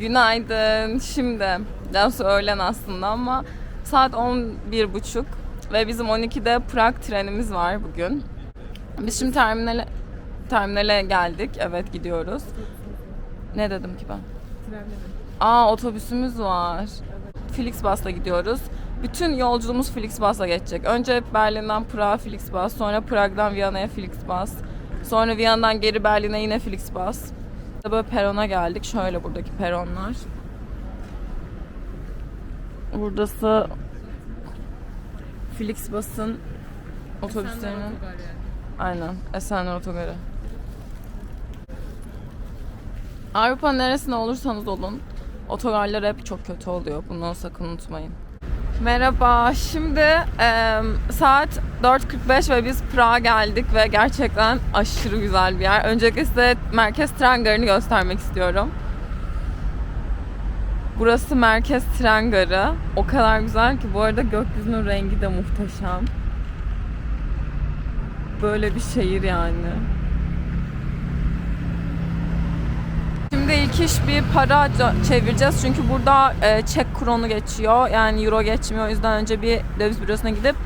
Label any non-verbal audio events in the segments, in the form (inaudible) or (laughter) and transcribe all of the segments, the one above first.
Günaydın. Şimdi, daha sonra öğlen aslında ama saat 11.30 ve bizim 12'de Prag trenimiz var bugün. Biz şimdi terminale, terminale geldik. Evet gidiyoruz. Ne dedim ki ben? Aa otobüsümüz var. Flixbus'la gidiyoruz. Bütün yolculuğumuz Flixbus'la geçecek. Önce Berlin'den Prag'a Flixbus, sonra Prag'dan Viyana'ya Flixbus, sonra Viyana'dan geri Berlin'e yine Flixbus. Böyle perona geldik. Şöyle buradaki peronlar. Buradası Flixbus'ın otobüslerinin Aynen. Esenler Otogarı. Avrupa neresinde olursanız olun otogarlar hep çok kötü oluyor. Bunu sakın unutmayın. Merhaba. Şimdi e, saat 4.45 ve biz Prag'a geldik ve gerçekten aşırı güzel bir yer. Öncelikle size merkez tren garını göstermek istiyorum. Burası merkez tren garı. O kadar güzel ki bu arada gökyüzünün rengi de muhteşem. Böyle bir şehir yani. Şimdi ilk iş bir para çevireceğiz çünkü burada e, Çek kronu geçiyor yani euro geçmiyor o yüzden önce bir döviz bürosuna gidip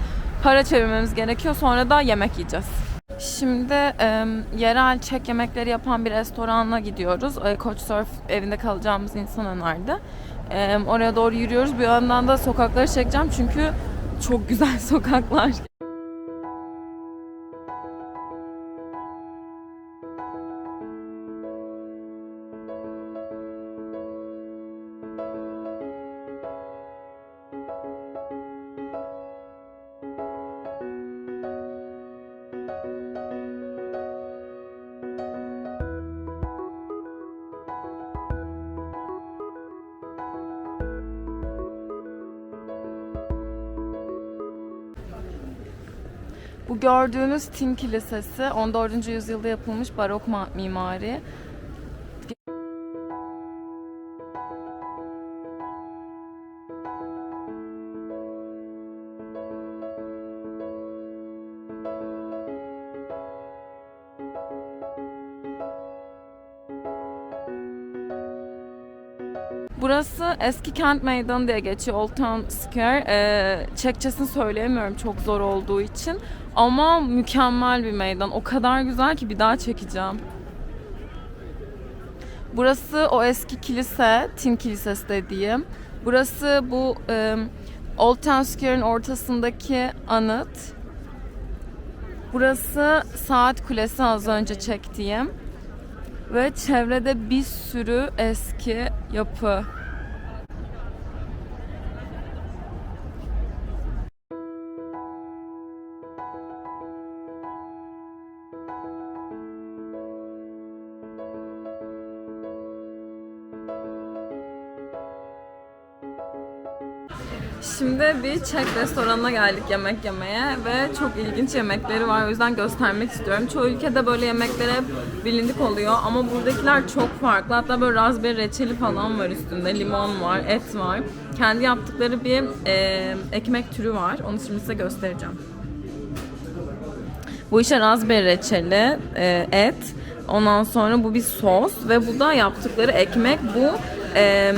para çevirmemiz gerekiyor sonra da yemek yiyeceğiz. Şimdi e, yerel Çek yemekleri yapan bir restorana gidiyoruz. E, Couchsurf evinde kalacağımız insan önerdi. E, oraya doğru yürüyoruz. Bir yandan da sokakları çekeceğim çünkü çok güzel (laughs) sokaklar. Bu gördüğünüz Tin Kilisesi 14. yüzyılda yapılmış barok ma- mimari. Burası eski kent meydanı diye geçiyor Old Town Square. Ee, Çekçesini söyleyemiyorum çok zor olduğu için. Ama mükemmel bir meydan. O kadar güzel ki bir daha çekeceğim. Burası o eski kilise, Tin Kilisesi dediğim. Burası bu e, Old Town Square'in ortasındaki anıt. Burası saat kulesi az önce çektiğim. Ve çevrede bir sürü eski yapı. Şimdi bir Çek restoranına geldik yemek yemeye ve çok ilginç yemekleri var o yüzden göstermek istiyorum. Çoğu ülkede böyle yemekler hep bilindik oluyor ama buradakiler çok farklı. Hatta böyle raspberry reçeli falan var üstünde, limon var, et var. Kendi yaptıkları bir e, ekmek türü var. Onu şimdi size göstereceğim. Bu işe raspberry reçeli, e, et. Ondan sonra bu bir sos ve bu da yaptıkları ekmek. Bu e,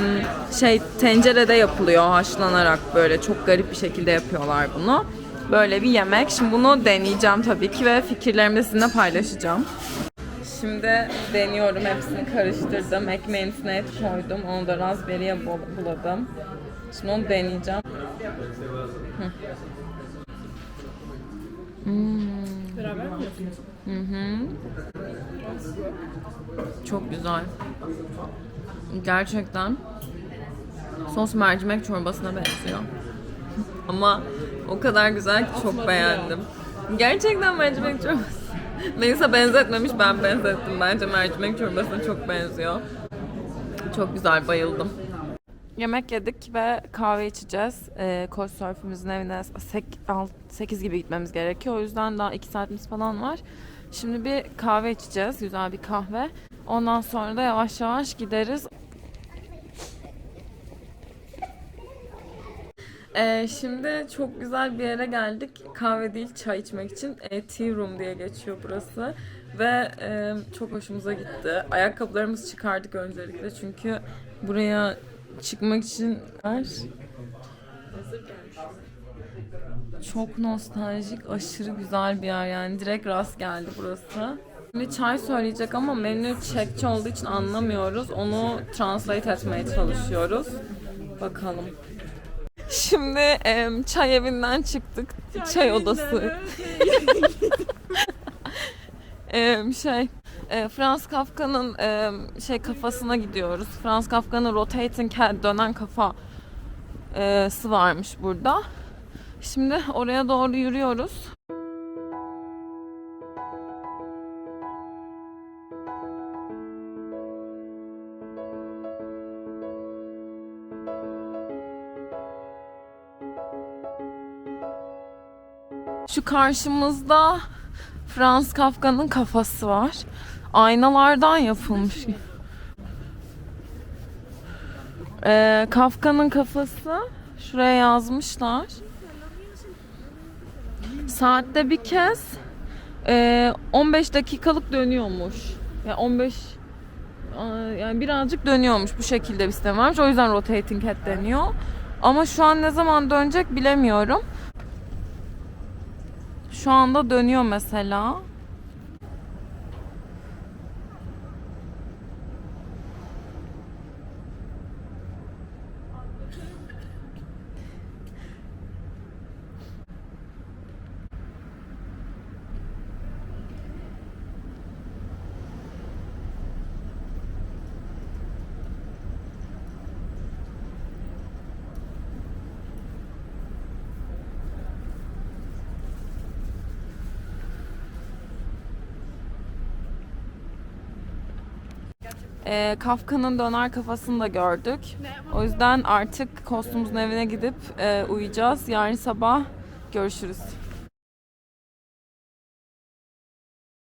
şey tencerede yapılıyor haşlanarak böyle çok garip bir şekilde yapıyorlar bunu. Böyle bir yemek. Şimdi bunu deneyeceğim tabii ki ve fikirlerimi de sizinle paylaşacağım. Şimdi deniyorum. Hepsini karıştırdım. Ekmeğin üstüne et koydum. Onu da raspberry'e bul- buladım. Şimdi onu deneyeceğim. Hı. Yiyorsunuz? Hı hı. Çok güzel. Gerçekten sos mercimek çorbasına benziyor. (laughs) Ama o kadar güzel ki çok Atmadı beğendim. Gerçekten mercimek çorbası. (laughs) Neyse benzetmemiş ben benzettim. Bence mercimek çorbasına çok benziyor. Çok güzel bayıldım. Yemek yedik ve kahve içeceğiz. Ee, Couchsurf'ümüzün evine 8 gibi gitmemiz gerekiyor. O yüzden daha 2 saatimiz falan var. Şimdi bir kahve içeceğiz. Güzel bir kahve. Ondan sonra da yavaş yavaş gideriz. Ee, şimdi çok güzel bir yere geldik. Kahve değil çay içmek için. E, tea room diye geçiyor burası. Ve e, çok hoşumuza gitti. Ayakkabılarımızı çıkardık öncelikle çünkü buraya çıkmak için çok nostaljik, aşırı güzel bir yer yani. Direkt rast geldi burası. Şimdi çay söyleyecek ama menü Çekçe olduğu için anlamıyoruz. Onu translate etmeye çalışıyoruz. Bakalım. Şimdi em, çay evinden çıktık. Çay, odası. (laughs) Em, şey e, Franz Kafka'nın em, şey kafasına gidiyoruz. Franz Kafka'nın rotating head dönen kafa e, varmış burada. Şimdi oraya doğru yürüyoruz. Şu karşımızda Franz Kafka'nın kafası var. Aynalardan yapılmış. Ee, Kafka'nın kafası şuraya yazmışlar. Saatte bir kez e, 15 dakikalık dönüyormuş. Yani 15 Aa, yani birazcık dönüyormuş bu şekilde bir sistem varmış. O yüzden rotating head deniyor. Ama şu an ne zaman dönecek bilemiyorum. Şu anda dönüyor mesela. Ee, Kafka'nın döner kafasını da gördük. O yüzden artık kostumuzun evine gidip e, uyuyacağız. Yarın sabah görüşürüz.